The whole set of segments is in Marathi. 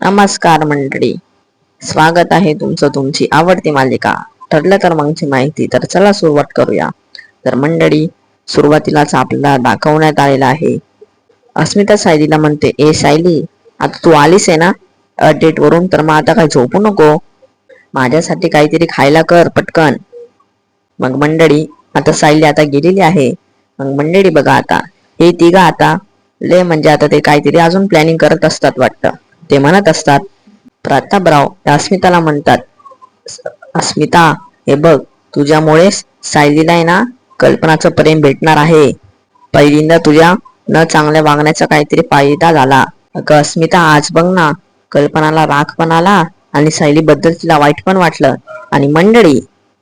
नमस्कार मंडळी. स्वागत आहे तुमचं तुमची आवडती मालिका. ठरलं तर मागची माहिती तर चला सुरुवात करूया. तर मंडळी सुरुवातीलाच आपल्याला दाखवण्यात आलेला आहे. अस्मिता सायलीला म्हणते ए सायली आता तू आलीस आहे ना? अपडेट वरून तर मग आता काय झोपू नको. माझ्यासाठी काहीतरी खायला कर पटकन. मग मंडळी आता सायली आता गेलेली आहे. मग मंडळी बघा आता हे तिघं आता ले म्हणजे आता ते काहीतरी अजून प्लॅनिंग करत असतात वाटतं. ते म्हणत असतात प्रतापराव या अस्मिताला म्हणतात अस्मिता हे बघ तुझ्यामुळे सायलीला आहे ना कल्पनाचं प्रेम भेटणार आहे. पहिल्यांदा तुझ्या न चांगल्या वागण्याचा काहीतरी फायदा झाला. अगं अस्मिता आज बघ ना कल्पनाला राग पण आला आणि सायली बद्दल तिला वाईट पण वाटलं. आणि मंडळी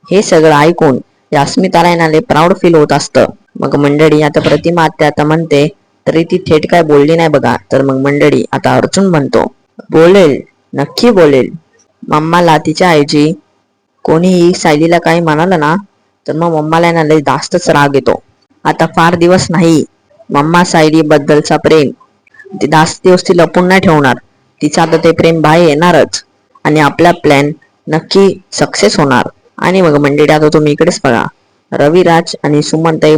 हे सगळं ऐकून या अस्मिताला येणारे प्राऊड फील होत असतं. मग मंडळी आता प्रतिमा आत्या आता म्हणते तरी ती थेट काय बोलली नाही बघा. तर मग मंडळी आता अर्जुन म्हणतो बोलेल नक्की बोलेल. मम्माला तिच्या ऐवजी कोणीही सायलीला काही म्हणालं ना तर मग मम्माला ना लय जास्तच राग येतो. आता फार दिवस नाही मम्मा सायली बद्दलचा प्रेम. ती जास्त दिवस ती लपून नाही ठेवणार. तिचं आता ते प्रेम बाहेर येणारच. आणि आपला प्लॅन नक्की सक्सेस होणार. आणि मग मंडळी आता तुम्ही इकडेच बघा. रविराज आणि सुमनताई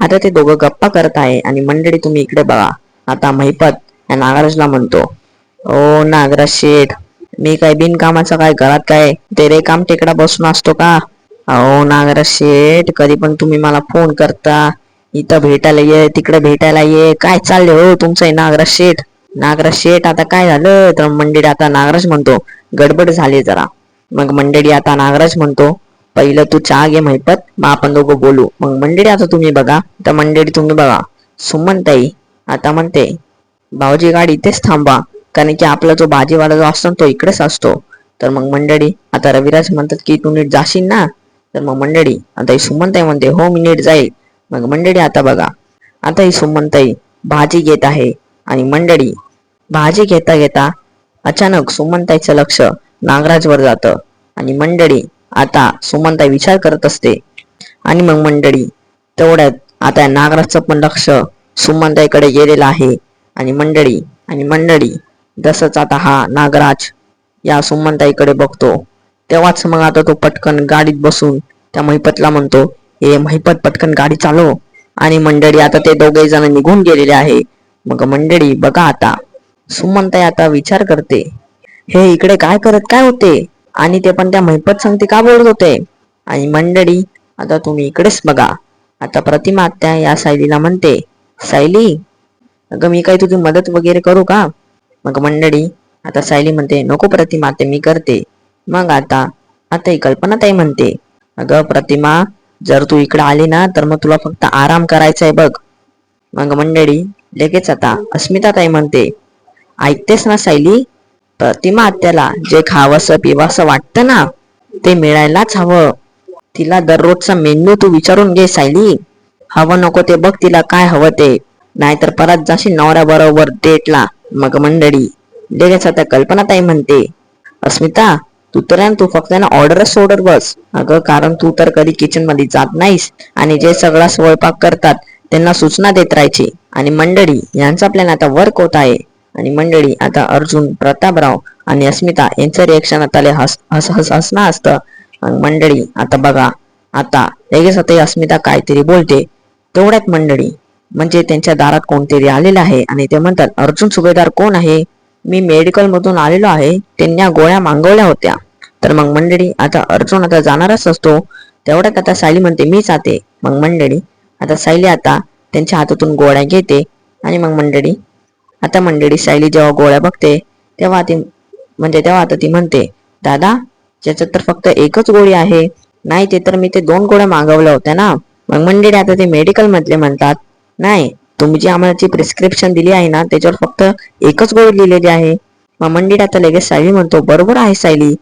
आता ते दोघं गप्पा करत आहे. आणि मंडळी तुम्ही इकडे बघा. आता महिपत या नागराजला म्हणतो. ओ नागराज शेठ मी काय बिनकामाचं काय घरात काय ते रे काम टेकडा बसून असतो का? अहो नागराज शेठ कधी पण तुम्ही मला फोन करता. इथं भेटायला ये तिकडे भेटायला ये. काय चालले हो तुमचं आहे नागराज शेठ? नागराज शेठ आता काय झालं? तर मंडळी आता नागराज म्हणतो गडबड झाली जरा. मग मंडळी आता नागराज म्हणतो पहिलं तू चहा घे म्हणतात मग आपण दोघं बोलू. मग मंडळी आता तुम्ही बघा तर मंडळी तुम्ही बघा. सुमनताई आता म्हणते भाऊजी गाडी इथेच थांबा. कारण की आपला जो भाजीवाला जो असतो ना, तो इकडेच असतो. तर मग मंडळी आता रविराज म्हणतात की तू नीट जाशील ना? तर मग मंडळी आता ही सुमनताई म्हणते हो मी नीट जाईल. मग मंडळी आता बघा. आता ही सुमनताई भाजी घेत आहे आणि मंडळी भाजी घेता घेता अचानक सुमनताईचं लक्ष नागराजवर जातं आणि मंडळी आता सुमनताई विचार करत असते. आणि मग मंडळी तेवढ्यात आता नागराजचं पण लक्ष सुमनताईकडे गेलेलं आहे. आणि मंडळी आणि मंडळी जसंच आता हा नागराज या सुमनताईकडे बघतो तेव्हाच मग आता तो पटकन गाडीत बसून त्या महिपतला म्हणतो हे महिपत पटकन गाडी चालव. आणि मंडळी आता ते दोघे जण निघून गेलेले आहे. मग मंडळी बघा आता. सुमनताई आता विचार करते हे इकडे काय करत काय होते? आणि ते पण त्या महिपत सांगते का बोलत होते? आणि मंडळी आता तुम्ही इकडेच बघा. आता प्रतिमा त्या या सायलीला म्हणते सायली अगं मी काही तुझी मदत वगैरे करू का? मग मंडळी आता सायली म्हणते नको प्रतिमा ते मी करते. मग आता आता ही कल्पना ताई म्हणते अगं प्रतिमा जर तू इकडे आली ना तर मग तुला फक्त आराम करायचा आहे बघ. मग मंडळी लगेच आता. अस्मिता ताई म्हणते ऐकतेस ना सायली? प्रतिमा आत्याला जे खावंसं पिवासं वाटतं ना ते मिळायलाच हवं. तिला दररोजचा मेन्यू तू विचारून घे सायली. हवं नको ते बघ तिला काय हवं ते. नाहीतर परत जाशील नवऱ्या बरोबर डेटला. मग मंडळी लगेच आता कल्पना ताई म्हणते अस्मिता तू तर तू फक्त ना ऑर्डरच सोडत बस. अगं कारण तू तर कधी किचनमध्ये जात नाहीस आणि जे सगळा स्वयंपाक करतात त्यांना सूचना देत राहायची. आणि मंडळी यांचा प्लॅन आता वर्क होत आहे. आणि मंडळी आता अर्जुन प्रतापराव आणि अस्मिता यांचं रिएक्शन आता हस हस हस हसणं असतं. मंडळी आता बघा आता लगेच आता अस्मिता काहीतरी बोलते. तेवढ्यात मंडळी म्हणजे त्यांच्या दारात कोणतरी आलेलं आहे. आणि ते म्हणतात अर्जुन सुभेदार कोण आहे? मी मेडिकल मधून आलेलो आहे. त्यांनी गोळ्या मागवल्या होत्या. तर मग मंडळी आता अर्जुन आता जाणारच असतो. तेवढ्यात आता सायली म्हणते मी जाते. मग मंडळी आता सायली आता त्यांच्या हातातून गोळ्या घेते. आणि मग मंडळी आता मंडळी सायली जेव्हा गोळ्या बघते तेव्हा ती म्हणजे तेव्हा आता ती म्हणते दादा ज्याच्यात तर फक्त एकच गोळी आहे. नाही ते तर मी ते दोन गोळ्या मागवल्या होत्या ना. मग मंडळी आता ते मेडिकल मधले म्हणतात. नाही तुम्ही जी आम्हाला जी प्रिस्क्रिप्शन दिली आहे ना त्याच्यावर फक्त एकच गोळी लिहिलेली आहे. मग मंडळी आता लगेच सायली म्हणतो बरोबर आहे सायली.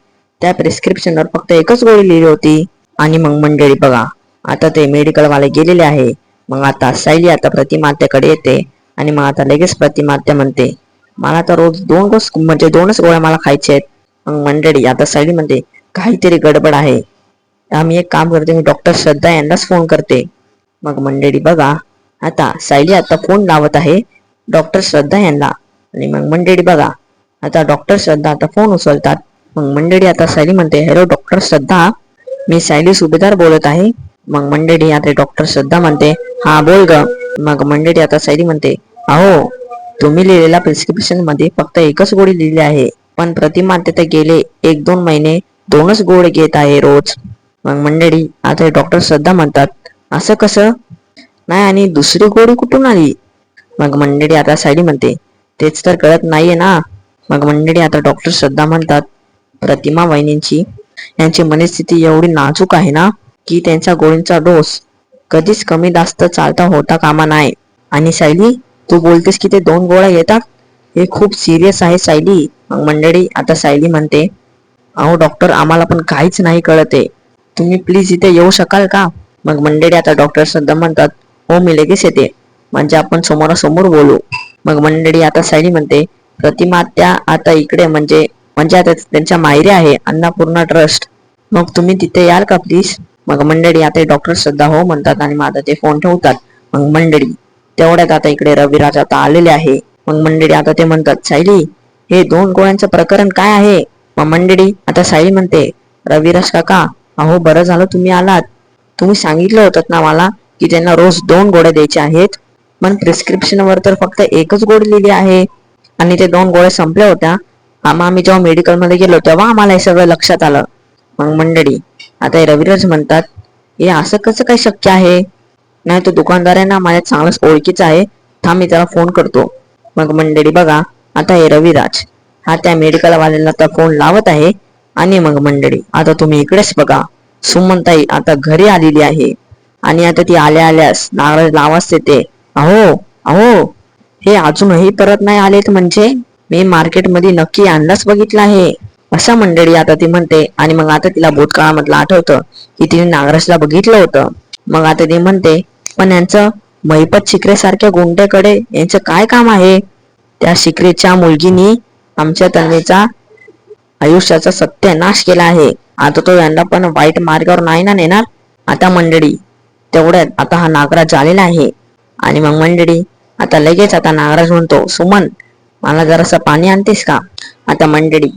त्या प्रिस्क्रिप्शनवर फक्त एकच गोळी लिहिली होती. आणि मग मंडळी बघा आता ते मेडिकलवाले गेलेले आहे. मग आता सायली आता प्रतिमात्याकडे येते. आणि मग आता लगेच प्रतिमात्या म्हणते मला तर रोज दोन गोस म्हणजे दोनच गोळ्या मला खायचे आहेत. मग मंडळी आता सायली म्हणते काहीतरी गडबड आहे. आम्ही एक काम करते मी डॉक्टर श्रद्धा यांनाच फोन करते. मग मंडळी बघा आता सायली आता फोन लावत आहे? डॉक्टर श्रद्धा यांना. आणि मग मंडळी बघा आता डॉक्टर श्रद्धा आता फोन उचलतात. मग मंडळी आता सायली म्हणते हॅलो डॉक्टर श्रद्धा. मी सायली सुभेदार बोलत आहे. मग मंडळी आता डॉक्टर श्रद्धा म्हणते हा बोल ग. मग मंडळी आता सायली म्हणते अहो तुम्ही लिहिलेल्या प्रिस्क्रिप्शनमध्ये फक्त एकच गोळी लिहिली आहे पण प्रतिमा तिथे गेले एक दोन महिने दोनच गोळ घेत आहे रोज. मग मंडळी आता डॉक्टर श्रद्धा म्हणतात असं कसं? नाही आणि दुसरी गोळी कुठून आली? मग मंडळी आता सायली म्हणते तेच तर कळत नाहीये ना. मग मंडळी आता डॉक्टर श्रद्धा म्हणतात प्रतिमा वहिनींची यांची मनस्थिती एवढी नाजूक आहे ना की त्यांचा गोळींचा डोस कधीच कमी जास्त चालता होता कामा नाही. आणि सायली तू बोलतेस की ते दोन गोळ्या येतात? हे खूप सिरियस आहे सायली. मग मंडळी आता सायली म्हणते अहो डॉक्टर आम्हाला पण काहीच नाही कळते. तुम्ही प्लीज इथे येऊ शकाल का? मग मंडळी आता डॉक्टर श्रद्धा म्हणतात हो मी लगेच येते. म्हणजे आपण समोरासमोर बोलू. मग मंडळी आता सायली म्हणते प्रतिमा त्या आता इकडे म्हणजे म्हणजे आता त्यांच्या मायरी आहे अन्नापूर्णा ट्रस्ट. मग तुम्ही तिथे याल का प्लीज मग मंडळी आता डॉक्टर श्रद्धा हो म्हणतात आणि माझा ते फोन ठेवतात. मग मंडळी तेवढ्यात आता इकडे रविराज आता आलेले आहे. मग मंडळी आता ते म्हणतात सायली हे दोन गोळ्यांचं प्रकरण काय आहे? मग मंडळी आता सायली म्हणते रविराज काका अहो बरं झालं तुम्ही आलात. तुम्ही सांगितलं होतं ना मला की त्यांना रोज दोन गोळ्या द्यायच्या आहेत. पण प्रिस्क्रिप्शनवर तर फक्त एकच गोळी लिहिली आहे. आणि ते दोन गोळ्या संपल्या होत्या. आम्हा आम्ही जेव्हा मेडिकलमध्ये गेलो तेव्हा आम्हाला हे सगळं लक्षात आलं. मग मंडळी आता हे रविराज म्हणतात हे असं कसं काय शक्य आहे? नाही तो दुकानदार आहे ना माझ्या चांगलाच ओळखीचा आहे. थांब मी त्याला फोन करतो. मग मंडळी बघा आता हे रविराज हा त्या मेडिकलवाल्याला तर फोन लावत आहे. आणि मग मंडळी आता तुम्ही इकडेच बघा. सुमनताई आता घरी आलेली आहे. आणि आता ती आल्या आल्यास नागराज आवाज देते अहो अहो हे अजूनही परत नाही आलेत म्हणजे? मी मार्केटमध्ये नक्की अंदाज बघितला आहे. अशा मंडळी आता ती म्हणते आणि मग आता तिला भूतकाळामधलं आठवतं की तिने नागराजला बघितलं होतं. मग आता ती म्हणते पण यांचं महिपत शिकरेसारख्या गुंड्याकडे यांचं काय काम आहे? त्या शिकरेच्या मुलगीनी आमच्या तन्वीचा आयुष्याचा सत्यानाश केला आहे. आता तो यांना पण वाईट मार्गावर नाही ना नेणार? आता मंडळी तेवढ्यात आता हा नागराज आलेला आहे. आणि मग मंडळी आता लगेच आता नागराज म्हणतो सुमन मला जरासं पाणी आणतेस का? आता मंडळी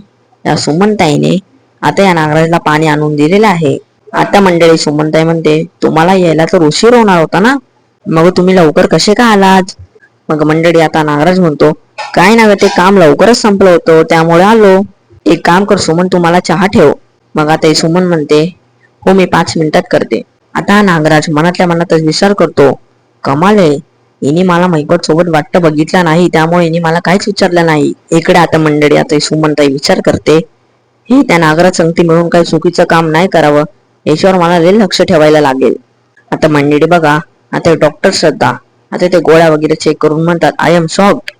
या सुमनताईने आता या नागराजला पाणी आणून दिलेलं आहे. आता मंडळी सुमनताई म्हणते तुम्हाला यायला तर उशीर होणार होता ना? मग तुम्ही लवकर कसे का आलात? मग मंडळी आता नागराज म्हणतो काय ना ते काम लवकरच संपलं होतं त्यामुळे आलो. एक काम कर सुमन तुम्हाला चहा ठेव. मग आता सुमन म्हणते हो मी पाच मिनिटात करते. आता नागराज मनातल्या मनातच विचार करतो कमाल आहे. हिने मला मैपत सोबत वाटतं बघितला नाही त्यामुळे हिने मला काहीच विचारलं नाही. इकडे आता मंडळी आता सुमनताई विचार करते. ही त्या नागराज संगती मिळून काही चुकीचं काम नाही करावं याच्यावर मला रेल लक्ष ठेवायला लागेल. आता मंडळी बघा आता डॉक्टर श्रद्धा आता ते गोळ्या वगैरे चेक करून म्हणतात आय एम शॉक्ड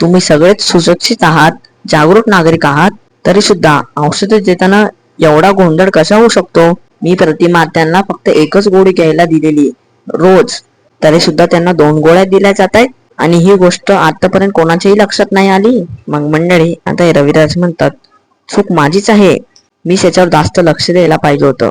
तुम्ही सगळेच सुरक्षित आहात जागरूक नागरिक आहात तरी सुद्धा औषधे देताना एवढा गोंधळ कसा होऊ शकतो? मी प्रतिमा त्यांना फक्त एकच गोळी घ्यायला दिलेली रोज. तरी सुद्धा त्यांना दोन गोळ्या दिल्या जात आहेत. आणि ही गोष्ट आतापर्यंत कोणाच्याही लक्षात नाही आली. मग मंडळी आता हे रविराज म्हणतात चूक माझीच आहे. मी त्याच्यावर जास्त लक्ष द्यायला पाहिजे होतं.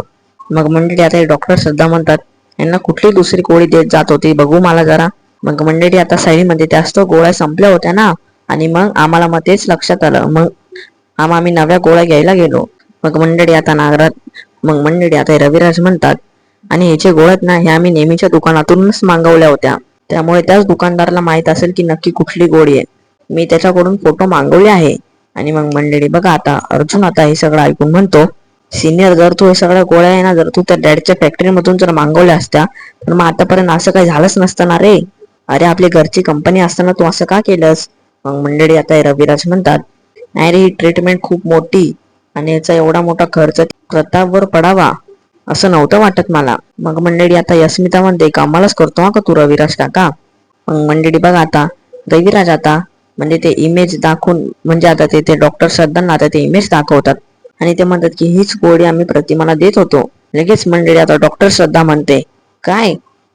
मग मंडळी आता हे डॉक्टर सुद्धा म्हणतात यांना कुठली दुसरी गोळी देत जात होती? बघू मला जरा. मग मंडळी आता साईमध्ये जास्त गोळ्या संपल्या होत्या ना. आणि मग आम्हाला मग तेच लक्षात आलं. मग आम्हा आम्ही नव्या गोळ्या घ्यायला गेलो. मग मंडळी आता नागरात मग मंडळी आता रविराज म्हणतात आणि याचे गोळ्यात ना हे आम्ही नेहमीच्या दुकानातूनच मागवल्या होत्या. त्यामुळे त्याच दुकानदाराला माहीत असेल की नक्की कुठली गोळी आहे. मी त्याच्याकडून फोटो मागवले आहे. आणि मग मंडळी बघा आता अर्जुन आता हे सगळं ऐकून म्हणतो सिनियर जर तू हे सगळ्या गोळ्या आहे ना जर तू त्या डॅडच्या फॅक्टरीमधून जर मागवल्या असत्या तर मग आतापर्यंत असं काही झालंच नसतं ना रे. अरे आपली घरची कंपनी असताना तू असं का केलंस? मग मंडळी आता हे रविराज म्हणतात नाही रे ही ट्रीटमेंट खूप मोठी आणि याचा एवढा मोठा खर्च प्रतापवर पडावा असं नव्हतं वाटत मला. मग मंडळी आता यस्मिता म्हणते कामालाच करतो हा का तू रविराज काका? मग मंडळी बघा आता. रविराज आता म्हणजे ते इमेज दाखवून म्हणजे आता ते ते डॉक्टर श्रद्धांना आता ते इमेज दाखवतात. आणि ते म्हणतात की हीच गोळी आम्ही प्रतिमाला देत होतो. लगेच मंडळी आता डॉक्टर श्रद्धा म्हणते काय?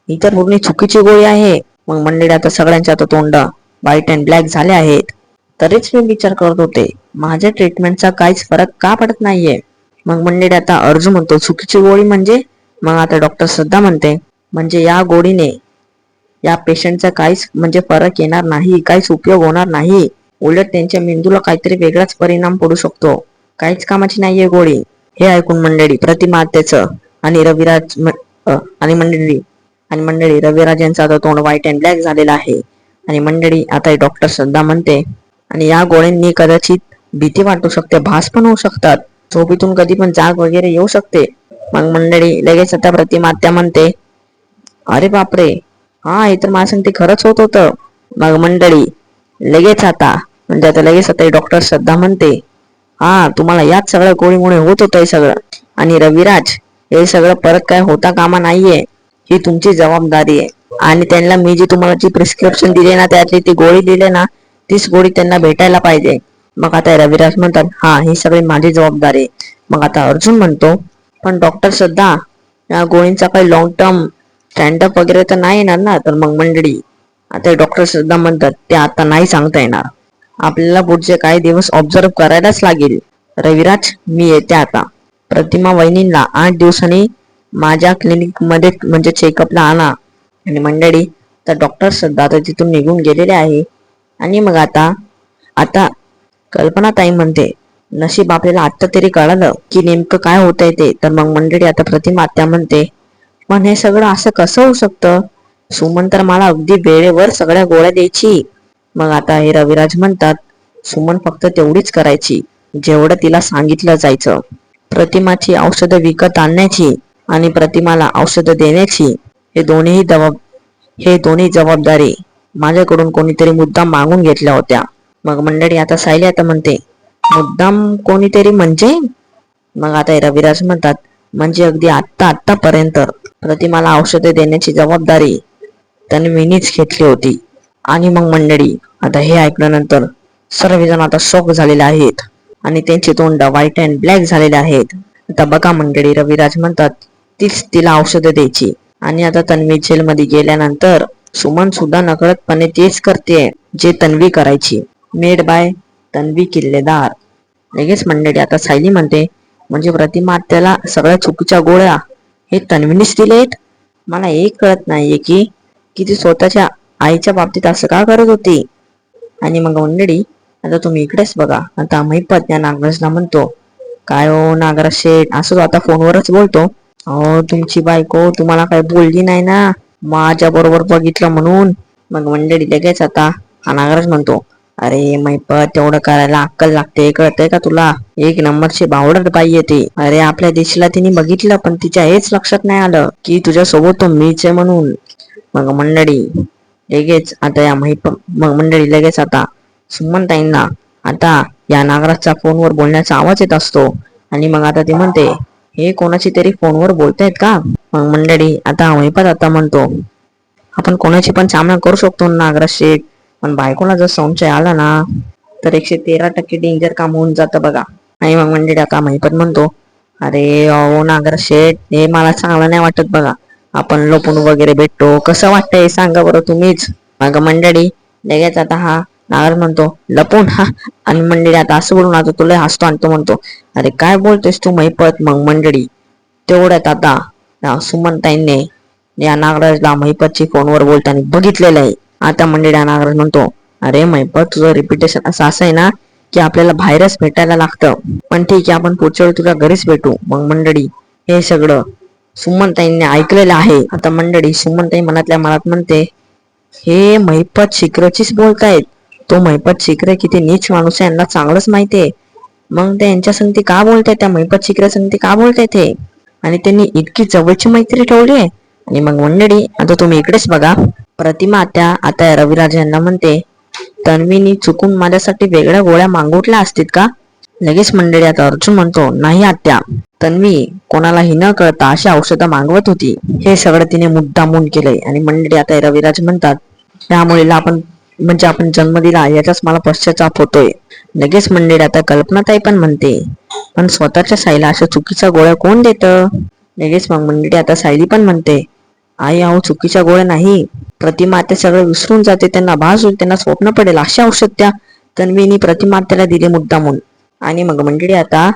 ही तर पूर्ण चुकीची गोळी आहे. मग मंडळी आता सगळ्यांच्या आता तोंड व्हाईट अँड ब्लॅक झाले आहेत. तरीच मी विचार करत होते माझ्या ट्रीटमेंटचा काहीच फरक का पडत नाहीये? मग मंडळी आता अर्जुन म्हणतो चुकीची गोळी म्हणजे? मग आता डॉक्टर श्रद्धा म्हणते म्हणजे या गोळीने या पेशंटचा काहीच म्हणजे फरक येणार नाही काहीच उपयोग होणार नाही. उलट त्यांच्या मेंदूला काहीतरी वेगळाच परिणाम पडू शकतो. काहीच कामाची नाहीये गोळी. हे ऐकून मंडळी प्रतिमा त्याचं आणि रविराज आणि मंडळी आणि मंडळी रविराज यांचा आता तोंड व्हाईट अँड ब्लॅक झालेला आहे. आणि मंडळी आता डॉक्टर श्रद्धा म्हणते आणि या गोळ्यांनी कदाचित भीती वाटू शकते भास पण होऊ शकतात. झोपेतून कधी पण जाग वगैरे येऊ शकते. मग मंडळी लगेच आता प्रतिमा त्या म्हणते अरे बापरे! हा हे तर मला ते खरंच होत होतं. मग मंडळी लगेच आता. म्हणजे आता लगेच आता डॉक्टर श्रद्धा म्हणते हा तुम्हाला याच सगळ्या गोळीमुळे होत होतं हे सगळं. आणि रविराज हे सगळं परत काय होता कामा नाहीये. ही तुमची जबाबदारी आहे. आणि त्यांना मी जी तुम्हाला जी प्रिस्क्रिप्शन दिली ना त्यातली ती गोळी दिली ना तीच गोळी त्यांना भेटायला पाहिजे. मग आता रविराज म्हणतात हा ही सगळी माझी जबाबदारी आहे. मग आता अर्जुन म्हणतो पण डॉक्टर श्रद्धा या गोळींचा काही लॉंग टर्म स्टँडअप वगैरे तर नाही येणार ना तर मग मंडळी. आता डॉक्टर श्रद्धा म्हणतात ते आता नाही सांगता येणार. आपल्याला पुढचे काही दिवस ऑब्झर्व करायलाच लागेल. रविराज मी येते आता. प्रतिमा वहिनींना आठ दिवसांनी माझ्या क्लिनिकमध्ये म्हणजे चेकअपला आणा. आणि मंडळी तर डॉक्टर श्रद्धा आता तिथून निघून गेलेले आहे. आणि मग आता आता कल्पना ताई म्हणते नशीब आपल्याला आत्ता तरी कळालं की नेमकं काय होतंय ते. तर मग मंडळी आता प्रतिमा आत्या म्हणते पण हे सगळं असं कसं होऊ शकतं? सुमन तर मला अगदी वेळेवर सगळ्या गोळ्या द्यायची. मग आता हे रविराज म्हणतात सुमन फक्त तेवढीच करायची जेवढं तिला सांगितलं जायचं. प्रतिमाची औषधं विकत आणण्याची आणि प्रतिमाला औषधं देण्याची. हे दोन्ही जबाब हे दोन्ही जबाबदारी माझ्याकडून कोणीतरी मुद्दाम मागून घेतल्या होत्या. मग मंडळी आता सायली आता म्हणते मुद्दाम कोणीतरी म्हणजे? मग आता रविराज म्हणतात म्हणजे अगदी आत्ता आत्तापर्यंत प्रतिमाला औषधे देण्याची जबाबदारी तन्वीनीच घेतली होती. आणि मग मंडळी आता हे ऐकल्यानंतर सर्वजण आता शॉक झालेले आहेत आणि त्यांचे तोंड व्हाईट अँड ब्लॅक झालेले आहेत. आता बघा मंडळी रविराज म्हणतात तीच तिला औषधं द्यायची. आणि आता तन्वी जेलमध्ये गेल्यानंतर सुमन सुद्धा नकळतपणे तेच करते जे तन्वी करायची. Made by Tanvi Killedar. लगेच मंडळी आता सायली म्हणते म्हणजे प्रतिमा त्याला सगळ्या चुकीच्या गोळ्या हे तन्वीनीच दिलेत? मला एक कळत नाहीये की की ती स्वतःच्या आईच्या बाबतीत असं का करत होती? आणि मग मंडळी आता तुम्ही इकडेच बघा आता महिपत या नागराजला म्हणतो. काय हो नागराज शेठ असं आता फोनवरच बोलतो. अहो तुमची बायको तुम्हाला काय बोलली नाही ना? माझ्या बरोबर बघितलं म्हणून. मग मंडळी लगेच आता हा नागराज म्हणतो अरे मैपत तेवढं करायला अक्कल लागते कळतंय का तुला? एक नंबरची बावडत बाई येते अरे आपल्या देशाला तिने बघितलं पण तिच्या हेच लक्षात नाही आलं की तुझ्या सोबत तो मीच आहे म्हणून. मग मंडळी लगेच आता या महिप मग मंडळी लगेच आता. सुमनताईंना आता या नागराजचा फोनवर बोलण्याचा आवाज येत असतो. आणि मग आता ती म्हणते हे कोणाची तरी फोनवर बोलतायत का? मग मंडळी आता महिपत आता म्हणतो. आपण कोणाची पण सामना करू शकतो नागराज शेख पण बायकोला जर संशय आला ना तर एकशे तेरा टक्के डेंजर काम होऊन जातं बघा. आणि मग मंडळी माही महिपत म्हणतो अरे अहो नागर शेठ हे मला चांगलं नाही वाटत बघा. आपण लपून वगैरे भेटतो. कसं वाटतंय सांगा बरं तुम्हीच. मग मंडळी लगेच आता हा नागर म्हणतो लपून हा. आणि मंडळी आता असं बोलून आता तुला हसतो आणि तो म्हणतो अरे काय बोलतोयस तू महिपत मग मंडळी तेवढ्यात आता या सुमनताईंनी या नागराजला महिपतची फोनवर बोलताना बघितलेलं आहे. आता मंडळी नागराज म्हणतो अरे मैपत तुझं रिपिटेशन असं असं आहे ना की आपल्याला बाहेरच भेटायला लागतं. पण ठीक आहे आपण पुढच्या वेळी तुला घरीच भेटू. मग मंडळी हे सगळं सुमनताईंनी ऐकलेलं आहे. आता मंडळी सुमनताई मनातल्या मनात म्हणते हे महिपत शिखरचीच बोलतायत. तो महिपत शिखरे किती नीच माणूस आहे यांना चांगलंच माहितीये मग ते यांच्या संगती का बोलतायत? त्या महिपत शिखरे संगती का बोलतायत हे? आणि त्यांनी इतकी जवळची मैत्री ठेवली आहे. आणि मग मंडळी आता तुम्ही इकडेच बघा. प्रतिमा त्या आता रविराज यांना म्हणते तन्वीनी चुकून माझ्यासाठी वेगळ्या गोळ्या मागवटल्या असतील का? लगेच मंडळी आता अर्जुन म्हणतो नाही आत्या. तन्वी कोणालाही न कळता अशी औषधं मागवत होती. हे सगळं तिने मुद्दामून केलंय. आणि मंडळी आता रविराज म्हणतात त्या मुलीला आपण म्हणजे आपण जन्म दिला याचाच मला पश्चाताप होतोय. लगेच मंडळी आता कल्पनाताई पण म्हणते पण स्वतःच्या साईला अशा चुकीच्या गोळ्या कोण देतं? लगेच मग मंडळी आता सायली पण म्हणते आई अहो चुकीच्या गोळ्या नाही. प्रतिमा ते सगळं विसरून जाते त्यांना भास होईल त्यांना स्वप्न पडेल अशा औषध त्या तन्वीनी प्रतिमा त्याला दिले मुद्दामून. आणि मग मंडळी आता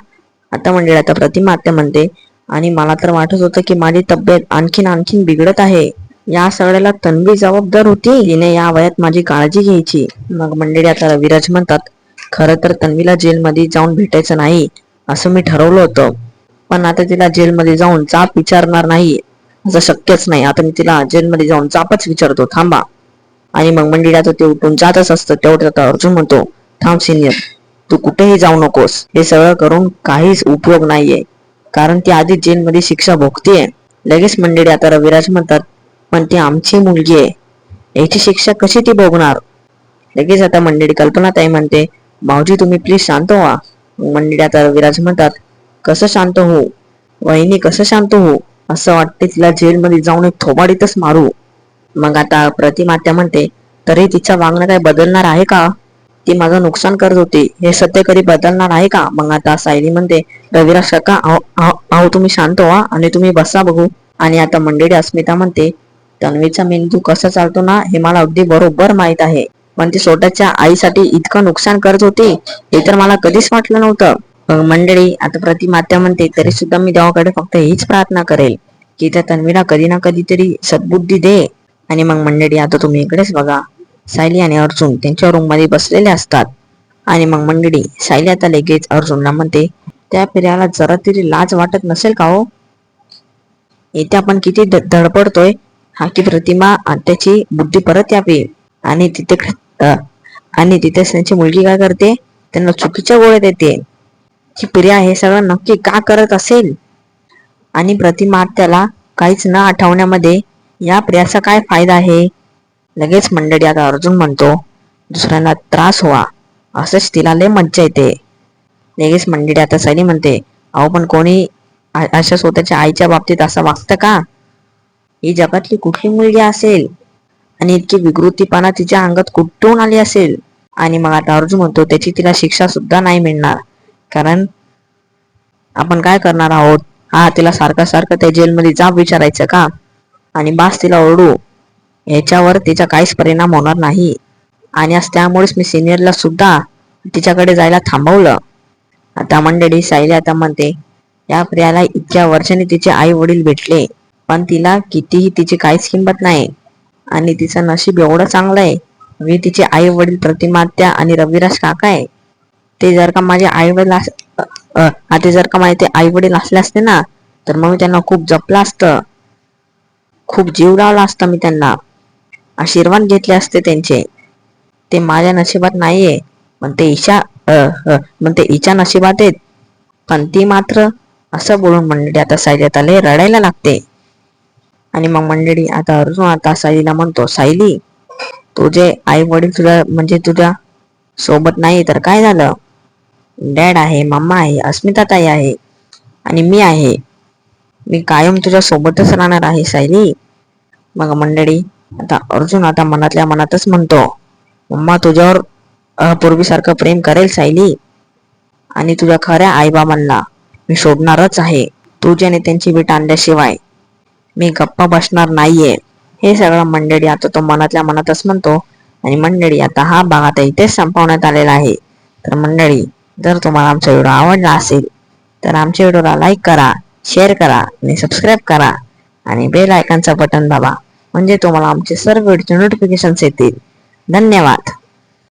आता मंडळी आता प्रतिमा आत्या म्हणते आणि मला तर वाटत होतं की माझी तब्येत आणखीन आणखीन बिघडत आहे. या सगळ्याला तन्वी जबाबदार होती. तिने या वयात माझी काळजी घ्यायची. मग मंडळी आता रविराज म्हणतात खरं तर तन्वीला जेलमध्ये जाऊन भेटायचं नाही असं मी ठरवलं होतं. पण आता तिला जेलमध्ये जाऊन चाप विचारणार नाही. असं शक्यच नाही. आता मी तिला जेलमध्ये जाऊन चापच विचारतो थांबा. आणि मग मंडळी आता ते उठून जातच असतं. तेवढं आता अर्जुन म्हणतो थांब सिनियर तू कुठेही जाऊ नकोस. हे सगळं करून काहीच उपयोग नाहीये. कारण ती आधी जेलमध्ये शिक्षा भोगतीये. लगेच मंडळी आता रविराज म्हणतात पण ती आमची मुलगी आहे. याची शिक्षा कशी ती भोगणार? लगेच आता मंडळी कल्पना ताई म्हणते भाऊजी तुम्ही प्लीज शांत व्हा. मग मंडळी आता रविराज म्हणतात कसं शांत होऊ? वहिनी कसं शांत होऊ? असं वाटते तिला जेलमध्ये जाऊन एक थोबाडीतच मारू. मग आता प्रतिमात्या म्हणते तरी तिचं वागणं काय बदलणार आहे का? ती माझं नुकसान करत होती. हे सत्य कधी बदलणार आहे का? मग आता सायली म्हणते रविराज काका अहो तुम्ही शांत व्हा आणि तुम्ही बसा बघू. आणि आता मंडळी अस्मिता म्हणते तन्वीचा मेंदू कसा चालतो ना हे मला अगदी बरोबर माहीत आहे. पण ती स्वतःच्या आईसाठी इतकं नुकसान करत होती हे तर मला कधीच वाटलं नव्हतं. मंडळी आता प्रतिमात्या म्हणते तरी सुद्धा मी देवाकडे फक्त हीच प्रार्थना करेल की त्या तन्वीला कधी ना कधीतरी सद्बुद्धी दे. आणि मग मंडळी आता तुम्ही इकडेच बघा सायली आणि अर्जुन त्यांच्या रूममध्ये बसलेले असतात. आणि मग मंडळी सायली आता लगेच अर्जुनला म्हणते त्या फिर्याला जरा तरी लाज वाटत नसेल का हो? इथे आपण किती धडपडतोय. हा की प्रतिमा त्याची बुद्धी परत यावी. आणि तिथे आणि तिथे त्यांची मुलगी काय करते? त्यांना चुकीच्या गोळ्या देते. की प्रिया हे सगळं नक्की का करत असेल? आणि प्रतिमा त्याला काहीच न आठवण्यामध्ये या प्रियाचा काय फायदा आहे? लगेच मंडळी आता अर्जुन म्हणतो दुसऱ्यांना त्रास व्हा असंच तिला लय मज्जा येते. लगेच मंडळी आता सैनी म्हणते अहो पण कोणी अशा स्वतःच्या आईच्या बाबतीत असं वागतं का? ही जगातली कुठली मुलगी असेल? आणि इतकी विकृतीपणा तिच्या अंगात कुठून आली असेल? आणि मग आता अर्जुन म्हणतो त्याची तिला शिक्षा सुद्धा नाही मिळणार. कारण आपण काय करणार आहोत? हा तिला सारखं सारखं त्या जेलमध्ये जा विचारायचं का? आणि बास तिला ओरडू. याच्यावर तिचा काहीच परिणाम होणार नाही. आणि आज त्यामुळेच मी सिनियरला सुद्धा तिच्याकडे जायला थांबवलं. आता मंडळी सायली आता म्हणते या प्रियाला इतक्या वर्षाने तिचे आई वडील भेटले पण तिला कितीही तिची काहीच किंमत नाही. आणि तिचं नशीब एवढं चांगलं आहे. मी तिचे आई वडील प्रतिमात्या आणि रविराज काका आहे. ते जर का माझे आई वडील ते जर का माझे ते आई वडील असले असते ना तर मग मी त्यांना खूप जपलं असतं. खूप जीव लावला असता मी त्यांना. आशीर्वाद घेतले असते त्यांचे. ते माझ्या नशिबात नाहीये पण ते ईशा पण ते ईच्या नशिबात आहेत. पण ती मात्र असं बोलून मंडळी आता सायलीत आले रडायला लागते. आणि मग मंडळी आता अर्जुन आता सायलीला म्हणतो सायली तुझे आई वडील तुझ्या म्हणजे तुझ्या सोबत नाही तर काय झालं? डॅड आहे मम्मा आहे अस्मिता ताई आहे आणि मी आहे. मी कायम तुझ्या सोबतच राहणार आहे सायली. मग मंडळी आता अर्जुन आता मनातल्या मनातच म्हणतो मम्मा तुझ्यावर पूर्वीसारखं प्रेम करेल सायली. आणि तुझ्या खऱ्या आईबाबांना मी शोधणारच आहे. तुझ्या त्यांची भेट आणल्याशिवाय मी गप्पा बसणार नाहीये. हे सगळं मंडळी आता तो मनातल्या मनातच म्हणतो. आणि मंडळी आता हा भाग आता इथेच संपवण्यात आलेला आहे. तर मंडळी जर तुम्हाला आमचा व्हिडिओ आवडला असेल तर आमच्या व्हिडिओला लाईक करा शेअर करा आणि सबस्क्राईब करा. आणि बेल आयकनचं बटन दाबा म्हणजे तुम्हाला आमचे सर्व व्हिडिओचे नोटिफिकेशन्स येतील. धन्यवाद.